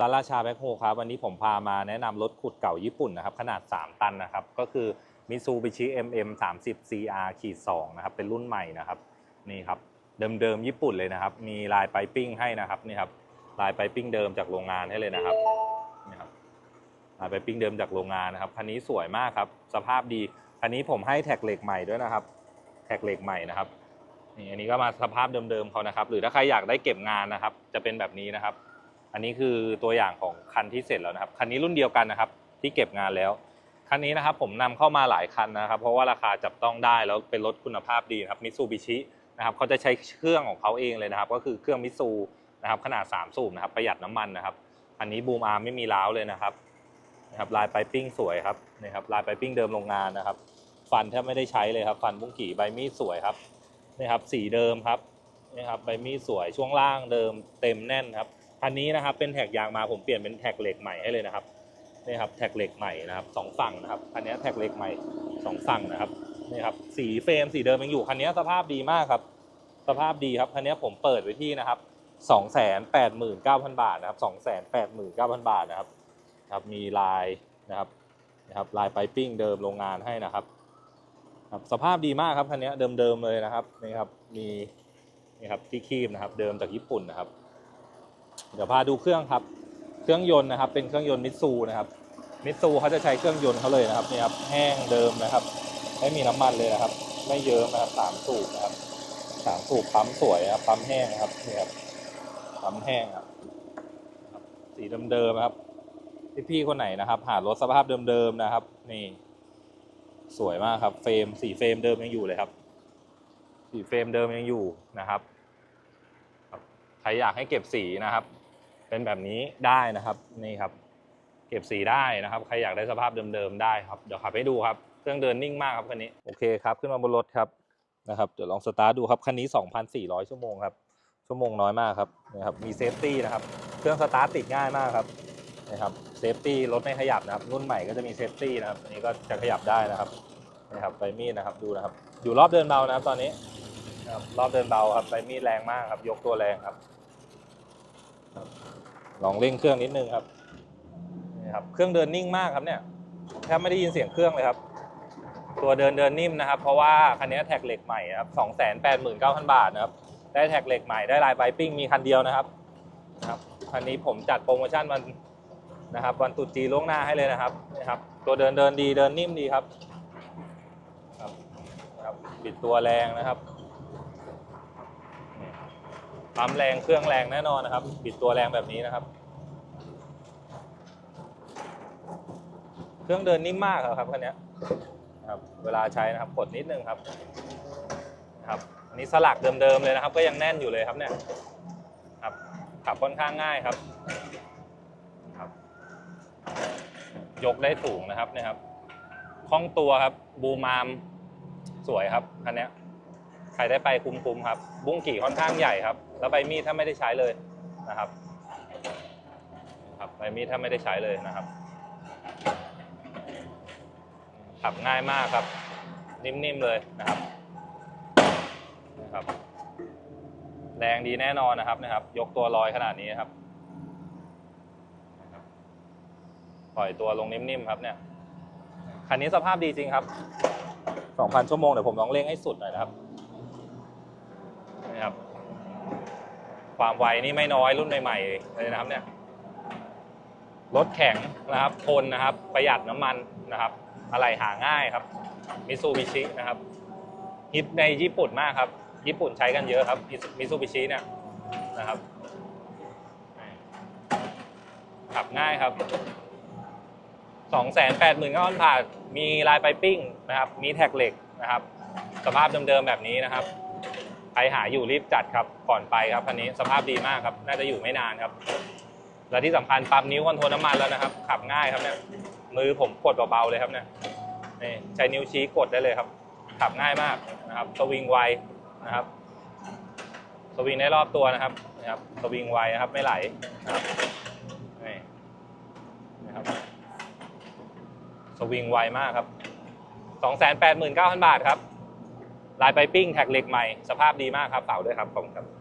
ร้านราชาแบ็คโฮครับวันนี้ผมพามาแนะนำรถขุดเก่าญี่ปุ่นนะครับ ขนาด 3 ตันนะครับ ก็คือ Mitsubishi MM 30 CR ขีด2นะครับ เป็นรุ่นใหม่นะครับ นี่ครับ เดิมๆ ญี่ปุ่นเลยนะครับ มีลายไปปิ้งให้นะครับนี่ครับลายไปปิ้งเดิมจากโรงงานให้เลยนะครับนี่ครับลายไปปิ้งเดิมจากโรงงานนะครับคันนี้สวยมากครับ สภาพดีคันนี้ผมให้แท็กเหล็กใหม่ด้วยนะครับ แท็กเหล็กใหม่นะครับนี่อันนี้ก็มาสภาพเดิมๆเขานะครับ หรือถ้าใครอยากได้เก็บงานนะครับ จะเป็นแบบนี้นะครับ อันนี้คือตัวอย่างของคันที่เสร็จแล้วนะครับคันนี้รุ่นเดียวกันนะครับที่เก็บงานแล้วคันนี้นะครับผมนำเข้ามาหลายคันนะครับ เพราะว่าราคาจับต้องได้แล้วเป็นรถคุณภาพดีครับมิตซูบิชินะครับเขาจะใช้เครื่องของเขาเองเลยนะครับ ก็คือเครื่องมิตซูนะครับขนาด 3 สูบนะครับประหยัดน้ำมันนะครับ อันนี้บูมอาร์ไม่มีล้าวเลยนะครับนะครับลายไปปิ้งสวยครับนี่ครับลายไปปิ้งเดิมโรงงานนะครับ ฟันแทบไม่ได้ใช้เลยครับ ฟันบุ้งกี่ใบมีดสวยครับนี่ครับสีเดิมครับนี่ครับใบมีดสวยช่วงล่างเดิมเต็มแน่นครับ คันนี้นะครับเป็นแท็กยางมาผมเปลี่ยนเป็นแท็กเหล็กใหม่ให้เลยนะครับนี่ครับแท็กเหล็กใหม่นะครับสองฝั่งนะครับคันนี้แท็กเหล็กใหม่สองฝั่งนะครับนี่ครับสีเฟรมสีเดิมยังอยู่คันนี้สภาพดีมากครับ สภาพดีครับคันนี้ผมเปิดไว้ที่นะครับสองแสนแปดหมื่นเก้าพันบาทนะครับสองแสนแปดหมื่นเก้าพันบาทนะครับครับมีลายนะครับนะครับลายไปปิ้งเดิมโรงงานให้นะครับครับสภาพดีมากครับคันนี้เดิมๆเลยนะครับนี่ครับมีนี่ครับที่คีบนะครับ เดิมจากญี่ปุ่นนะครับ เดี๋ยวพาดูเครื่องครับ เครื่องยนต์นะครับ เป็นเครื่องยนต์มิตซูนะครับ มิตซูเขาจะใช้เครื่องยนต์เขาเลยนะครับนี่ครับ แห้งเดิมนะครับ ไม่มีน้ำมันเลยนะครับ ไม่เยิ้มนะครับสามสูบนะครับสามสูบปั๊มสวยนะครับ ปั๊มแห้งนะครับนี่ครับ ปั๊มแห้งครับครับสีเดิมๆนะครับ พี่ๆคนไหนนะครับ หารถสภาพเดิมๆนะครับ นี่ สวยมากครับ เฟรมสีเฟรมเดิมยังอยู่เลยครับสีเฟรมเดิมยังอยู่นะครับ ใครอยากให้เก็บสีนะครับ เป็นแบบนี้ได้นะครับนี่ครับ เก็บสีได้นะครับใครอยากได้สภาพเดิมๆได้ครับเดี๋ยวขับให้ดูครับเครื่องเดินนิ่งมากครับคันนี้โอเคครับขึ้นมาบนรถครับนะครับเดี๋ยวลองสตาร์ทดูครับคันนี้ 2,400 ชั่วโมงครับชั่วโมงน้อยมากครับนะครับมีเซฟตี้นะครับเครื่องสตาร์ทติดง่ายมากครับนะครับเซฟตี้รถไม่ขยับนะครับรุ่นใหม่ก็จะมีเซฟตี้นะครับอันนี้ก็จะขยับได้นะครับนะครับใบมีดนะครับดูนะครับ อยู่รอบเดินเบานะครับตอนนี้รอบเดินเบาครับใบมีดแรงมากครับยกตัวแรงครับ ลองเร่งเครื่องนิดนึงครับนี่ครับ เครื่องเดินนิ่งมากครับเนี่ยแทบไม่ได้ยินเสียงเครื่องเลยครับ ตัวเดินเดินนิ่มนะครับ เพราะว่าคันนี้แท็กเหล็กใหม่ครับสองแสนแปดหมื่นเก้าพันบาทนะครับ ได้แท็กเหล็กใหม่ได้ลายไบปิ้งมีคันเดียวนะครับนะครับคันนี้ผมจัดโปรโมชั่นวันนะครับ วันตุจีล่วงหน้าให้เลยนะครับนะครับ ตัวเดินเดินดีเดินนิ่มดีครับครับบิดตัวแรงนะครับ ปั๊มแรงเครื่องแรงแน่นอนนะครับ บิดตัวแรงแบบนี้นะครับ เครื่องเดินนิ่มมากครับคันนี้ครับ เวลาใช้นะครับกดนิดนึงครับ ครับอันนี้สลักเดิมๆเลยนะครับ ก็ยังแน่นอยู่เลยครับเนี่ยครับขับค่อนข้างง่ายครับครับ ยกได้สูงนะครับเนี่ยครับคล่องตัวครับบูมามสวยครับคันนี้ รได้ไปคุ้มๆครับ บุ้งกี่ค่อนข้างใหญ่ครับ แล้วใบมีดถ้าไม่ได้ใช้เลยนะครับ ครับใบมีดถ้าไม่ได้ใช้เลยนะครับขับง่ายมากครับ นิ่มๆเลยนะครับครับ แรงดีแน่นอนนะครับนะครับ ยกตัวลอยขนาดนี้ครับนะครับปล่อยตัวลงนิ่มๆครับเนี่ยคันนี้สภาพดีจริงครับ 2,000 ชั่วโมงเดี๋ยวผมลองเร่งให้สุดหน่อยนะครับนี่ครับ ความไวนี่ไม่น้อยรุ่นใหม่ๆเลยนะครับเนี่ยรถแข็งนะครับทนนะครับ ประหยัดน้ำมันนะครับ อะไรหาง่ายครับมิซูบิชินะครับฮิตในญี่ปุ่นมากครับ ญี่ปุ่นใช้กันเยอะครับมิซูบิชิเนี่ยนะครับขับง่ายครับสองแสนแปดหมื่นก้อนผ่านมีลายไปปิ้งนะครับ มีแท็กเหล็กนะครับ สภาพเดิมๆแบบนี้นะครับ รหาอยู่รีบจัดครับก่อนไปครับคันนี้สภาพดีมากครับ น่าจะอยู่ไม่นานครับ และที่สำคัญปั๊มนิ้วคอนโทรลน้ำมันแล้วนะครับ ขับง่ายครับเนี่ยมือผมกดเบาๆเลยครับเนี่ยนี่ใช้นิ้วชี้กดได้เลยครับ ขับง่ายมากนะครับ สวิงไวนะครับ สวิงได้รอบตัวนะครับนะครับสวิงไวนะครับไม่ไหลนะครับนี่นะครับสวิงไวมากครับ289,000 บาทครับ ลายไปปิ้งแท็กเหล็กใหม่ สภาพดีมากครับเป่าด้วยครับผมครับ